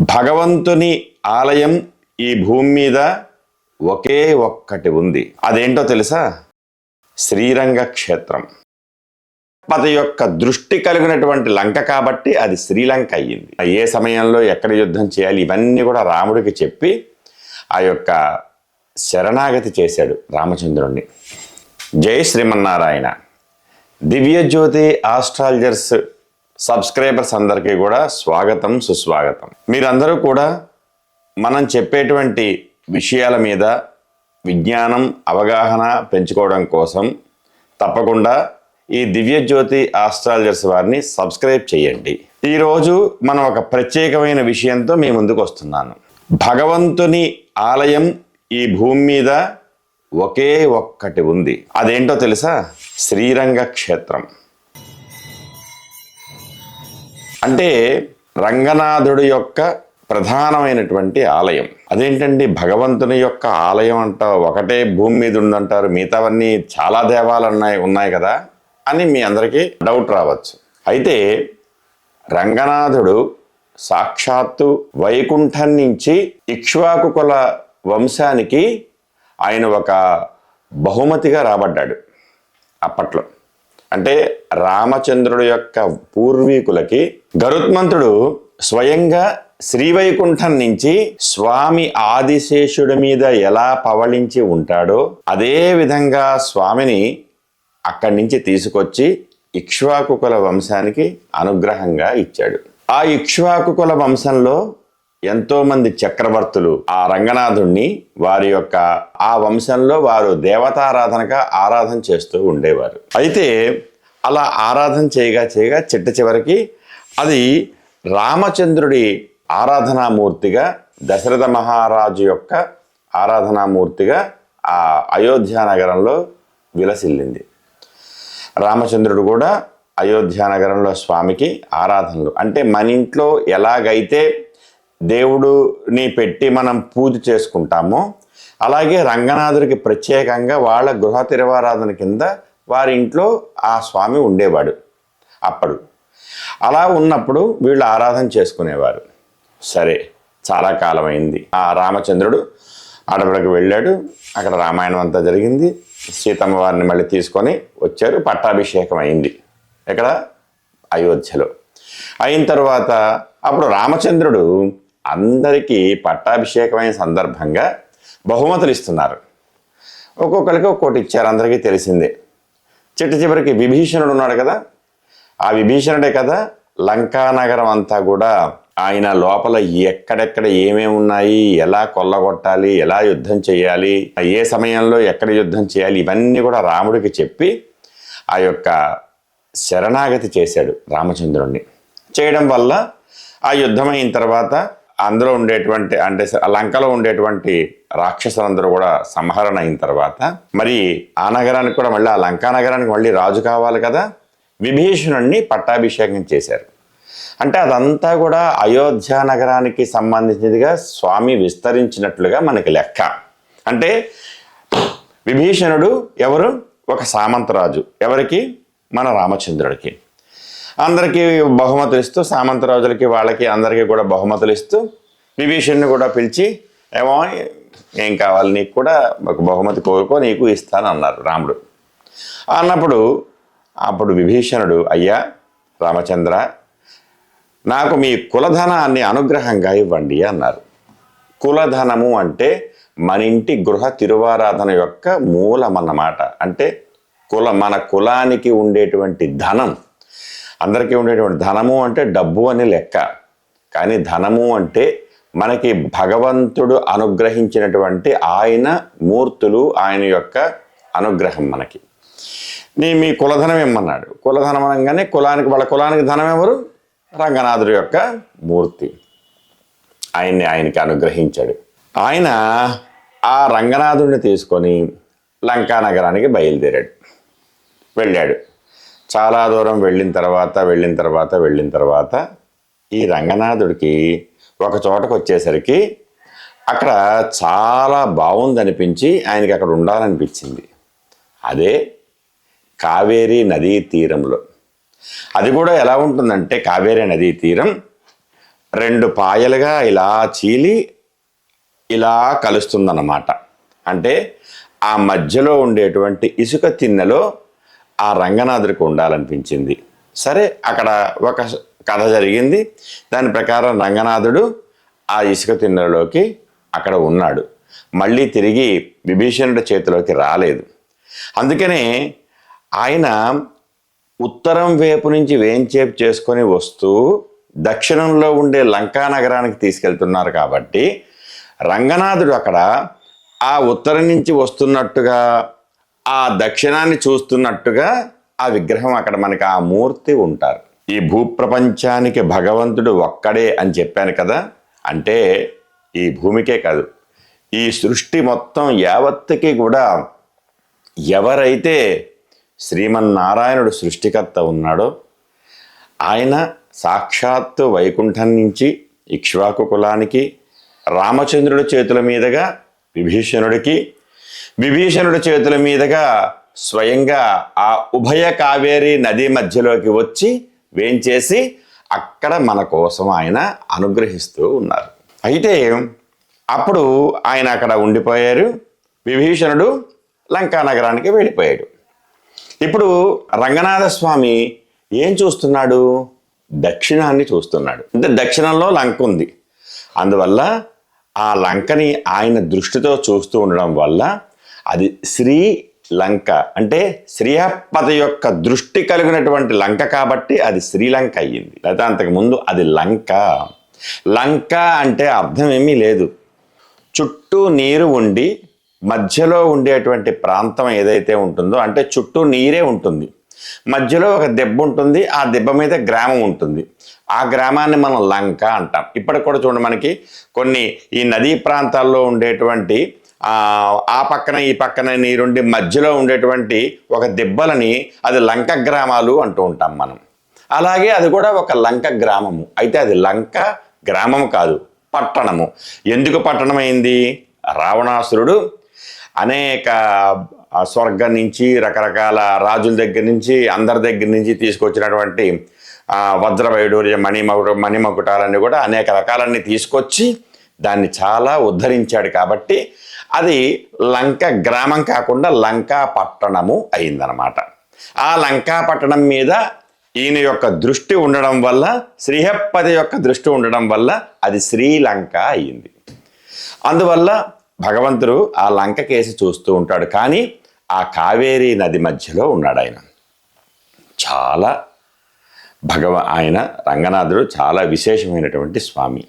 భగవంతుని ఆలయం ఈ భూమి మీద ఒకే ఒక్కటి ఉంది. అదేంటో తెలుసా? శ్రీరంగ క్షేత్రం. పద యొక్క దృష్టి కలిగినటువంటి లంక కాబట్టి అది శ్రీలంక అయ్యింది. ఏ సమయంలో ఎక్కడ యుద్ధం చేయాలి ఇవన్నీ కూడా రాముడికి చెప్పి ఆ యొక్క శరణాగతి చేశాడు రామచంద్రుణ్ణి. జై శ్రీమన్నారాయణ. దివ్యజ్యోతి ఆస్ట్రాలజర్స్ సబ్స్క్రైబర్స్ అందరికీ కూడా స్వాగతం సుస్వాగతం. మీరందరూ కూడా మనం చెప్పేటువంటి విషయాల మీద విజ్ఞానం అవగాహన పెంచుకోవడం కోసం తప్పకుండా ఈ దివ్యజ్యోతి ఆస్ట్రాలజర్స్ వారిని సబ్స్క్రైబ్ చేయండి. ఈరోజు మనం ఒక ప్రత్యేకమైన విషయంతో మీ ముందుకు వస్తున్నాను. భగవంతుని ఆలయం ఈ భూమి మీద ఒకే ఒక్కటి ఉంది. అదేంటో తెలుసా? శ్రీరంగ క్షేత్రం అంటే రంగనాథుడి యొక్క ప్రధానమైనటువంటి ఆలయం. అదేంటండి? భగవంతుని యొక్క ఆలయం అంట ఒకటే భూమి మీద ఉందంటారు. మిగతావన్నీ చాలా దేవాలు ఉన్నాయి ఉన్నాయి కదా అని మీ అందరికీ డౌట్ రావచ్చు. అయితే రంగనాథుడు సాక్షాత్తు వైకుంఠం నుంచి ఇక్ష్వాకుకుల వంశానికి ఆయన ఒక బహుమతిగా రాబడ్డాడు అప్పట్లో. అంటే రామచంద్రుడు యొక్క పూర్వీకులకి గరుత్మంతుడు స్వయంగా శ్రీవైకుంఠం నుంచి స్వామి ఆదిశేషుడి మీద ఎలా పవళించి ఉంటాడో అదే విధంగా స్వామిని అక్కడి నుంచి తీసుకొచ్చి ఇక్ష్వాకుకుల వంశానికి అనుగ్రహంగా ఇచ్చాడు. ఆ ఇక్ష్వాకుకుల వంశంలో ఎంతోమంది చక్రవర్తులు ఆ రంగనాథుణ్ణి వారి యొక్క ఆ వంశంలో వారు దేవతారాధనగా ఆరాధన చేస్తూ ఉండేవారు. అయితే అలా ఆరాధన చేయగా చేయగా చిట్ట చివరికి అది రామచంద్రుడి ఆరాధనామూర్తిగా దశరథ మహారాజు యొక్క ఆరాధనామూర్తిగా ఆ అయోధ్య నగరంలో విలసిల్లింది. రామచంద్రుడు కూడా అయోధ్య నగరంలో స్వామికి ఆరాధనలు. అంటే మన ఇంట్లో ఎలాగైతే దేవుడుని పెట్టి మనం పూజ చేసుకుంటామో అలాగే రంగనాథుడికి ప్రత్యేకంగా వాళ్ళ గృహ తిరువారాధన కింద వారి ఇంట్లో ఆ స్వామి ఉండేవాడు అప్పుడు. అలా ఉన్నప్పుడు వీళ్ళు ఆరాధన చేసుకునేవారు. సరే చాలా కాలమైంది. ఆ రామచంద్రుడు అడవులకు వెళ్ళాడు. అక్కడ రామాయణం అంతా జరిగింది. సీతమ్మ వారిని మళ్ళీ తీసుకొని వచ్చారు. పట్టాభిషేకం అయింది ఇక్కడ అయోధ్యలో. అయిన తర్వాత అప్పుడు రామచంద్రుడు అందరికీ పట్టాభిషేకమైన సందర్భంగా బహుమతులు ఇస్తున్నారు. ఒక్కొక్కరికి ఒక్కోటి ఇచ్చారు. అందరికీ తెలిసిందే. చిట్ట చివరికి విభీషణుడు ఉన్నాడు కదా. ఆ విభీషణుడే కదా లంకా నగరం అంతా కూడా ఆయన లోపల ఎక్కడెక్కడ ఏమేమి ఉన్నాయి ఎలా కొల్లగొట్టాలి ఎలా యుద్ధం చేయాలి ఏ సమయంలో ఎక్కడ యుద్ధం చేయాలి ఇవన్నీ కూడా రాముడికి చెప్పి ఆ యొక్క శరణాగతి చేశాడు రామచంద్రుణ్ణి. చేయడం వల్ల ఆ యుద్ధం అయిన తర్వాత అందులో ఉండేటువంటి అంటే లంకలో ఉండేటువంటి రాక్షసులందరూ కూడా సంహరణ అయిన తర్వాత మరి ఆ నగరానికి కూడా మళ్ళీ ఆ లంకా నగరానికి మళ్ళీ రాజు కావాలి కదా? విభీషణుణ్ణి పట్టాభిషేకం చేశారు. అంటే అదంతా కూడా అయోధ్య నగరానికి సంబంధించినదిగా స్వామి విస్తరించినట్లుగా మనకి లెక్క. అంటే విభీషణుడు ఎవరు? ఒక సామంతరాజు. ఎవరికి? మన రామచంద్రుడికి. అందరికీ బహుమతులు ఇస్తూ సామంతరాజులకి వాళ్ళకి అందరికీ కూడా బహుమతులు ఇస్తూ విభీషణ్ని కూడా పిలిచి ఏమో ఏం కావాలి? నీకు కూడా ఒక బహుమతి కోరుకో నీకు ఇస్తాను అన్నారు రాముడు. అన్నప్పుడు అప్పుడు విభీషణుడు అయ్యా రామచంద్ర నాకు మీ కులధనాన్ని అనుగ్రహంగా ఇవ్వండి అన్నారు. కులధనము అంటే మన ఇంటి గృహ తిరువారాధన యొక్క మూలం అన్నమాట అంటే కుల మన కులానికి ఉండేటువంటి ధనం. అందరికీ ఉండేటువంటి ధనము అంటే డబ్బు అని లెక్క. కానీ ధనము అంటే మనకి భగవంతుడు అనుగ్రహించినటువంటి ఆయన మూర్తులు ఆయన యొక్క అనుగ్రహం మనకి. నీ మీ కులధనం ఇమ్మన్నాడు కులధనం అనగానే కులానికి వాళ్ళ కులానికి ధనం ఎవరు? రంగనాథుడి యొక్క మూర్తి. ఆయన్ని ఆయనకి అనుగ్రహించాడు. ఆయన ఆ రంగనాథుడిని తీసుకొని లంకా నగరానికి బయలుదేరాడు. వెళ్ళాడు. చాలా దూరం వెళ్ళిన తర్వాత వెళ్ళిన తర్వాత వెళ్ళిన తర్వాత ఈ రంగనాథుడికి ఒక చోటకు వచ్చేసరికి అక్కడ చాలా బాగుందనిపించి ఆయనకి అక్కడ ఉండాలనిపించింది. అదే కావేరీ నదీ తీరంలో. అది కూడా ఎలా ఉంటుందంటే కావేరీ నదీ తీరం రెండు పాయలుగా ఇలా చీలి ఇలా కలుస్తుందన్నమాట. అంటే ఆ మధ్యలో ఉండేటువంటి ఇసుక తిన్నెలో ఆ రంగనాథుడికి ఉండాలనిపించింది. సరే అక్కడ ఒక కథ జరిగింది. దాని ప్రకారం రంగనాథుడు ఆ ఇసుక తిన్నెలోకి అక్కడ ఉన్నాడు. మళ్ళీ తిరిగి విభీషణుడి చేతిలోకి రాలేదు. అందుకనే ఆయన ఉత్తరం వైపు నుంచి వేంచేపు చేసుకొని వస్తూ దక్షిణంలో ఉండే లంకా నగరానికి తీసుకెళ్తున్నారు కాబట్టి రంగనాథుడు అక్కడ ఆ ఉత్తరం నుంచి వస్తున్నట్టుగా ఆ దక్షిణాన్ని చూస్తున్నట్టుగా ఆ విగ్రహం అక్కడ మనకి ఆ మూర్తి ఉంటారు. ఈ భూప్రపంచానికి భగవంతుడు ఒక్కడే అని చెప్పాను కదా అంటే ఈ భూమికే కాదు. ఈ సృష్టి మొత్తం యావత్తుకి కూడా ఎవరైతే శ్రీమన్నారాయణుడు సృష్టికర్త ఉన్నాడో ఆయన సాక్షాత్తు వైకుంఠం నుంచి ఇక్ష్వాకు కులానికి రామచంద్రుడి చేతుల మీదుగా విభీషణుడికి విభీషణుడి చేతుల మీదుగా స్వయంగా ఆ ఉభయ కావేరి నది మధ్యలోకి వచ్చి వేంచేసి అక్కడ మన కోసం ఆయన అనుగ్రహిస్తూ ఉన్నారు. అయితే అప్పుడు ఆయన అక్కడ ఉండిపోయారు. విభీషణుడు లంకా నగరానికి వెళ్ళిపోయాడు. ఇప్పుడు రంగనాథ స్వామి ఏం చూస్తున్నాడు? దక్షిణాన్ని చూస్తున్నాడు. అంటే దక్షిణంలో లంక ఉంది. అందువల్ల ఆ లంకని ఆయన దృష్టితో చూస్తూ ఉండడం వల్ల అది శ్రీ లంక. అంటే శ్రీహపద యొక్క దృష్టి కలిగినటువంటి లంక కాబట్టి అది శ్రీలంక అయ్యింది. లేదా అంతకుముందు అది లంక. లంక అంటే అర్థం ఏమీ లేదు. చుట్టూ నీరు ఉండి మధ్యలో ఉండేటువంటి ప్రాంతం ఏదైతే ఉంటుందో అంటే చుట్టూ నీరే ఉంటుంది. మధ్యలో ఒక దెబ్బ ఉంటుంది ఆ దెబ్బ మీద గ్రామం ఉంటుంది. ఆ గ్రామాన్ని మనం లంక అంటాం. ఇప్పటికి కూడా చూడండి మనకి కొన్ని ఈ నదీ ప్రాంతాల్లో ఉండేటువంటి ఆ పక్కన ఈ పక్కన నీరుండి మధ్యలో ఉండేటువంటి ఒక దెబ్బలని అది లంక గ్రామాలు అంటూ ఉంటాం మనం. అలాగే అది కూడా ఒక లంక గ్రామము. అయితే అది లంక గ్రామం కాదు పట్టణము. ఎందుకు పట్టణమైంది? రావణాసురుడు అనేక స్వర్గం నుంచి రకరకాల రాజుల దగ్గర నుంచి అందరి దగ్గర నుంచి తీసుకొచ్చినటువంటి ఆ, వజ్ర వైడూర్య మణిమకు మణిమకుటాలన్నీ కూడా అనేక రకాలన్నీ తీసుకొచ్చి దాన్ని చాలా ఉద్ధరించాడు కాబట్టి అది లంక గ్రామం కాకుండా లంకా పట్టణము అయిందనమాట ఆ లంకా పట్టణం మీద ఈయన యొక్క దృష్టి ఉండడం వల్ల శ్రీహప్పతి యొక్క దృష్టి ఉండడం వల్ల అది శ్రీలంక అయింది. అందువల్ల భగవంతుడు ఆ లంక కేసి చూస్తూ ఉంటాడు. కానీ ఆ కావేరీ నది మధ్యలో ఉన్నాడు ఆయన. చాలా భగవ ఆయన రంగనాథుడు చాలా విశేషమైనటువంటి స్వామి.